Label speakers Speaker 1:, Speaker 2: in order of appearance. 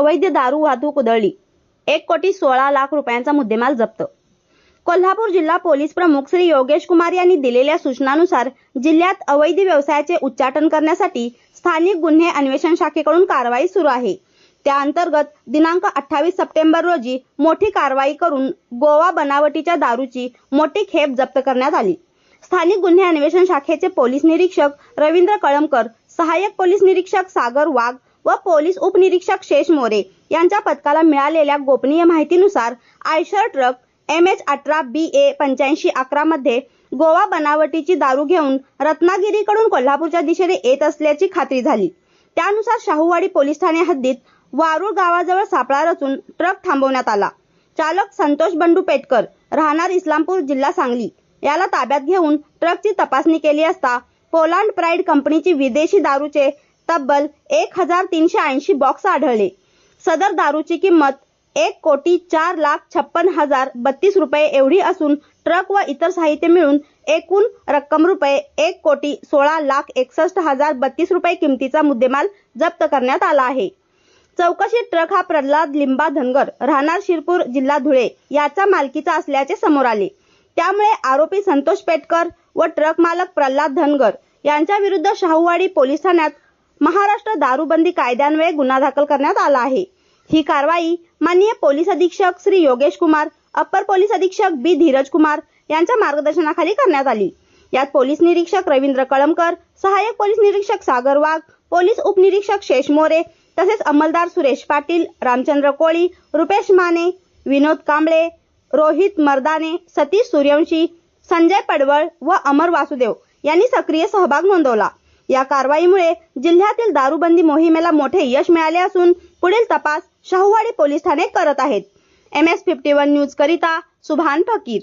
Speaker 1: अवैध दारू वाहतूक उधळली. एक कोटी सोळा लाख रुपयांचा मुद्देमाल जप्त. कोल्हापूर जिल्हा पोलीस प्रमुख श्री योगेश कुमार यांनी दिलेल्या सूचनानुसार जिल्ह्यात अवैध व्यवसायाचे उच्चाटन करण्यासाठी स्थानिक गुन्हे अन्वेषण शाखेकडून कारवाई सुरू आहे. त्या अंतर्गत दिनांक अठ्ठावीस सप्टेंबर रोजी मोठी कारवाई करून गोवा बनावटीच्या दारूची मोठी खेप जप्त करण्यात आली. स्थानिक गुन्हे अन्वेषण शाखेचे पोलीस निरीक्षक रवींद्र कळमकर सहाय्यक पोलीस निरीक्षक सागर वाघ व पोलीस उपनिरीक्षक शेष मोरे यांच्या पथकाला मिळालेल्या गोपनीय माहितीनुसार आयशर ट्रक एम एच अठरा बी ए पंच्याऐंशी अकरा मध्ये गोवा बनावटीची दारू घेऊन रत्नागिरीकडून कोल्हापूरच्या दिशेने येत असल्याची खात्री झाली. त्यानुसार शाहूवाडी पोलीस ठाणे हद्दीत वारूळ गावाजवळ सापळा रचून ट्रक थांबवण्यात आला. चालक संतोष बंडू पेटकर राहणार इस्लामपूर जिल्हा सांगली याला ताब्यात घेऊन ट्रकची तपासणी केली असता पोलांड प्राईड कंपनीची विदेशी दारूचे तब्बल एक हजार तीनशे ऐंशी बॉक्स आढळले. सदर दारूची किंमत एक कोटी चार लाख छप्पन हजार बत्तीस रुपये एवढी असून ट्रक व इतर साहित्य मिळून एकूण रक्कम रुपये एक कोटी सोळा लाख एकसष्ट हजार बत्तीस रुपये किमतीचा मुद्देमाल जप्त करण्यात आला आहे. चौकशी ट्रक हा प्रल्हाद लिंबा धनगर राहणार शिरपूर जिल्हा धुळे याचा मालकीचा असल्याचे समोर आले. त्यामुळे आरोपी संतोष पेटकर व ट्रक मालक प्रल्हाद धनगर यांच्या विरुद्ध शाहूवाडी पोलीस ठाण्यात महाराष्ट्र दारूबंदी कायद्यान्वये गुन्हा दाखल करण्यात आला आहे. ही कारवाई माननीय पोलीस अधीक्षक श्री योगेश कुमार अप्पर पोलीस अधीक्षक बी धीरज कुमार यांच्या मार्गदर्शनाखाली करण्यात आली. यात पोलीस निरीक्षक रवींद्र कळमकर सहाय्यक पोलीस निरीक्षक सागर वाघ पोलीस उपनिरीक्षक शेष मोरे तसेच अंमलदार सुरेश पाटील रामचंद्र कोळी रुपेश माने विनोद कांबळे रोहित मर्दाने सतीश सूर्यवंशी संजय पडवळ व अमर वासुदेव यांनी सक्रिय सहभाग नोंदवला. या कारवाईमुळे जिल्ह्यातील दारूबंदी मोहिमेला मोठे यश मिळाले असून पुढील तपास शाहूवाडी पोलीस ठाणे करत आहेत. M S fifty one news करिता सुभान फकीर.